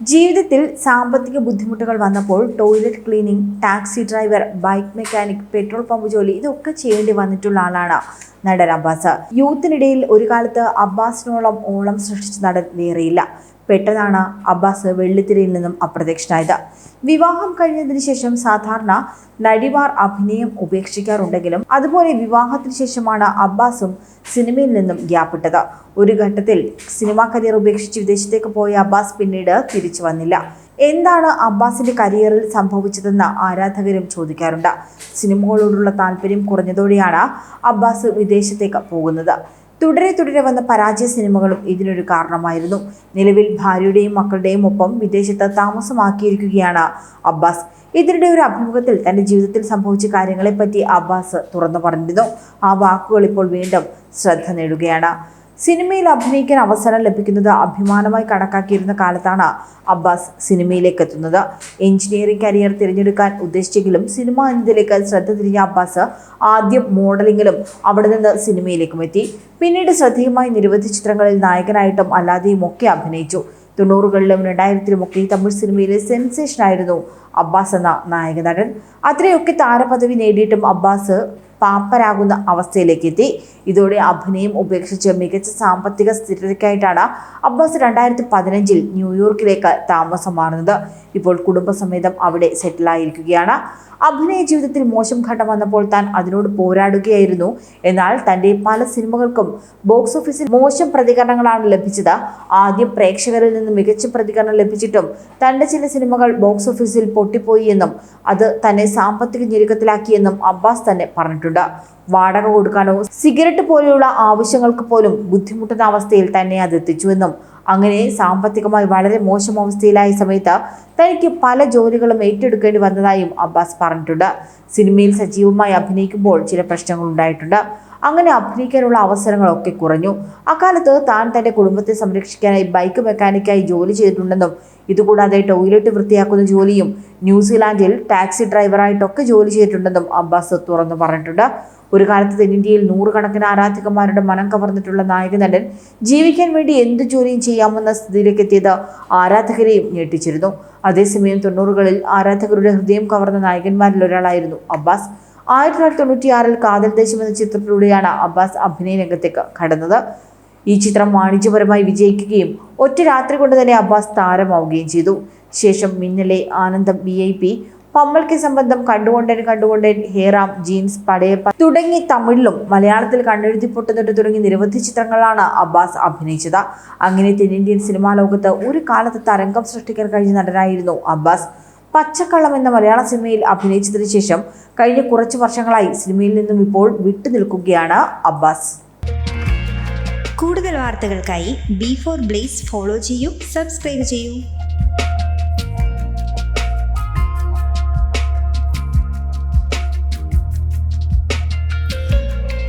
ജീവിതത്തിൽ സാമ്പത്തിക ബുദ്ധിമുട്ടുകൾ വന്നപ്പോൾ toilet cleaning taxi driver bike mechanic petrol pump ജോലി ഇതൊക്കെ ചെയ്യേണ്ടി വന്നിട്ടുള്ള ആളാണ് നടൻ അബ്ബാസ്. യൂത്തിനിടയിൽ ഒരു കാലത്ത് അബ്ബാസിനോളം ഓളം സൃഷ്ടിച്ച നടൻ വേറെയില്ല. പെട്ടെന്നാണ് അബ്ബാസ് വെള്ളിത്തിരയിൽ നിന്നും അപ്രത്യക്ഷനായത്. വിവാഹം കഴിഞ്ഞതിന് ശേഷം സാധാരണ നടിമാർ അഭിനയം ഉപേക്ഷിക്കാറുണ്ടെങ്കിലും അതുപോലെ വിവാഹത്തിന് ശേഷമാണ് അബ്ബാസും സിനിമയിൽ നിന്നും ഗ്യാപ്പിട്ടത്. ഒരു ഘട്ടത്തിൽ സിനിമാ കരിയർ ഉപേക്ഷിച്ച് വിദേശത്തേക്ക് പോയ അബ്ബാസ് പിന്നീട് തിരിച്ചു വന്നില്ല. എന്താണ് അബ്ബാസിന്റെ കരിയറിൽ സംഭവിച്ചതെന്ന് ആരാധകരും ചോദിക്കാറുണ്ട്. സിനിമകളോടുള്ള താല്പര്യം കുറഞ്ഞതോടെയാണ് അബ്ബാസ് വിദേശത്തേക്ക് പോകുന്നത്. തുടരെ തുടരെ വന്ന പരാജയ സിനിമകളും ഇതിനൊരു കാരണമായിരുന്നു. നിലവിൽ ഭാര്യയുടെയും മക്കളുടെയും ഒപ്പം വിദേശത്ത് താമസമാക്കിയിരിക്കുകയാണ് അബ്ബാസ്. ഇതിനിടെ ഒരു അഭിമുഖത്തിൽ തന്റെ ജീവിതത്തിൽ സംഭവിച്ച കാര്യങ്ങളെപ്പറ്റി അബ്ബാസ് തുറന്നു പറഞ്ഞിരുന്നു. ആ വാക്കുകൾ ഇപ്പോൾ വീണ്ടും ശ്രദ്ധ നേടുകയാണ്. സിനിമയിൽ അഭിനയിക്കാൻ അവസരം ലഭിക്കുന്നത് അഭിമാനമായി കണക്കാക്കിയിരുന്ന കാലത്താണ് അബ്ബാസ് സിനിമയിലേക്ക് എത്തുന്നത്. എഞ്ചിനീയറിംഗ് കരിയർ തിരഞ്ഞെടുക്കാൻ ഉദ്ദേശിച്ചെങ്കിലും സിനിമ എന്നതിലേക്ക് ശ്രദ്ധ തിരിഞ്ഞ അബ്ബാസ് ആദ്യം മോഡലിംഗിലും അവിടെ നിന്ന് സിനിമയിലേക്കും എത്തി. പിന്നീട് ശ്രദ്ധേയമായി നിരവധി ചിത്രങ്ങളിൽ നായകനായിട്ടും അല്ലാതെയും ഒക്കെ അഭിനയിച്ചു. തൊണ്ണൂറുകളിലും രണ്ടായിരത്തിലുമൊക്കെ തമിഴ് സിനിമയിലെ സെൻസേഷനായിരുന്നു അബ്ബാസ് എന്ന നായക നടൻ അത്രയൊക്കെ താരപദവി നേടിയിട്ടും അബ്ബാസ് പാപ്പരാകുന്ന അവസ്ഥയിലേക്ക് എത്തി ഇതോടെ അഭിനയം ഉപേക്ഷിച്ച് മികച്ച സാമ്പത്തിക സ്ഥിരതയ്ക്കായിട്ടാണ് അബ്ബാസ് രണ്ടായിരത്തി പതിനഞ്ചിൽ ന്യൂയോർക്കിലേക്ക് താമസം മാറുന്നത്. ഇപ്പോൾ കുടുംബസമേതം അവിടെ സെറ്റിലായിരിക്കുകയാണ്. അഭിനയ ജീവിതത്തിൽ മോശം ഘട്ടം വന്നപ്പോൾ താൻ അതിനോട് പോരാടുകയായിരുന്നു. എന്നാൽ തന്റെ പല സിനിമകൾക്കും ബോക്സ് ഓഫീസിൽ മോശം പ്രതികരണങ്ങളാണ് ലഭിച്ചത്. ആദ്യം പ്രേക്ഷകരിൽ നിന്ന് മികച്ച പ്രതികരണം ലഭിച്ചിട്ടും തന്റെ ചില സിനിമകൾ ബോക്സ് ഓഫീസിൽ പൊട്ടിപ്പോയി എന്നും അത് തന്നെ സാമ്പത്തിക ഞെരുക്കത്തിലാക്കിയെന്നും അബ്ബാസ് തന്നെ പറഞ്ഞിട്ടുണ്ട്. വാടക കൊടുക്കാനോ സിഗരറ്റ് പോലെയുള്ള ആവശ്യങ്ങൾക്ക് പോലും ബുദ്ധിമുട്ടുന്ന അവസ്ഥയിൽ തന്നെ അത് എത്തിച്ചുവെന്നും അങ്ങനെ സാമ്പത്തികമായി വളരെ മോശം അവസ്ഥയിലായ സമയത്ത് തനിക്ക് പല ജോലികളും ഏറ്റെടുക്കേണ്ടി വന്നതായും അബ്ബാസ് പറഞ്ഞിട്ടുണ്ട്. സിനിമയിൽ സജീവമായി അഭിനയിക്കുമ്പോൾ ചില പ്രശ്നങ്ങൾ ഉണ്ടായിട്ടുണ്ട്. അങ്ങനെ അഭിനയിക്കാനുള്ള അവസരങ്ങളൊക്കെ കുറഞ്ഞു. അക്കാലത്ത് താൻ തന്റെ കുടുംബത്തെ സംരക്ഷിക്കാനായി ബൈക്ക് മെക്കാനിക്കായി ജോലി ചെയ്തിട്ടുണ്ടെന്നും ഇതുകൂടാതെ ടോയ്ലറ്റ് വൃത്തിയാക്കുന്ന ജോലിയും ന്യൂസിലാൻഡിൽ ടാക്സി ഡ്രൈവറായിട്ടൊക്കെ ജോലി ചെയ്തിട്ടുണ്ടെന്നും അബ്ബാസ് തുറന്നു പറഞ്ഞിട്ടുണ്ട്. ഒരു കാലത്ത് തെന്നിന്ത്യയിൽ നൂറുകണക്കിന് ആരാധകന്മാരുടെ മനം കവർന്നിട്ടുള്ള നായക നടൻ ജീവിക്കാൻ വേണ്ടി എന്ത് ജോലിയും ചെയ്യാമെന്ന സ്ഥിതിയിലേക്ക് എത്തിയത് ആരാധകരെയും ഞെട്ടിച്ചിരുന്നു. അതേസമയം തൊണ്ണൂറുകളിൽ ആരാധകരുടെ ഹൃദയം കവർന്ന നായകന്മാരിൽ ഒരാളായിരുന്നു അബ്ബാസ്. ആയിരത്തി തൊള്ളായിരത്തി തൊണ്ണൂറ്റിയാറിൽ കാതൽ ദേശം എന്ന ചിത്രത്തിലൂടെയാണ് അബ്ബാസ് അഭിനയ രംഗത്തേക്ക് കടന്നത്. ഈ ചിത്രം വാണിജ്യപരമായി വിജയിക്കുകയും ഒറ്റ രാത്രി കൊണ്ട് തന്നെ അബ്ബാസ് താരമാവുകയും ചെയ്തു. ശേഷം മിന്നലെ ആനന്ദം വി ഐ പി പമ്മൽക്ക് സംബന്ധം കണ്ടുകൊണ്ടേൻ കണ്ടുകൊണ്ടേൻ ഹേറാം ജീൻസ് പടയപ്പ തുടങ്ങി തമിഴിലും മലയാളത്തിൽ കണ്ണെഴുതി പൊട്ടുന്നിട്ട് തുടങ്ങി നിരവധി ചിത്രങ്ങളാണ് അബ്ബാസ് അഭിനയിച്ചത്. അങ്ങനെ തെന്നിന്ത്യൻ സിനിമാ ലോകത്ത് ഒരു കാലത്ത് തരംഗം സൃഷ്ടിക്കാൻ കഴിഞ്ഞ നടനായിരുന്നു അബ്ബാസ്. പച്ചക്കള്ളം എന്ന മലയാള സിനിമയിൽ അഭിനയിച്ചതിനു ശേഷം കഴിഞ്ഞ കുറച്ച് വർഷങ്ങളായി സിനിമയിൽ നിന്നും ഇപ്പോൾ വിട്ടുനിൽക്കുകയാണ് അബ്ബാസ്. കൂടുതൽ വാർത്തകൾക്കായി ബി ഫോർ ബ്ലേസ് ഫോളോ ചെയ്യൂ സബ്സ്ക്രൈബ് ചെയ്യൂ.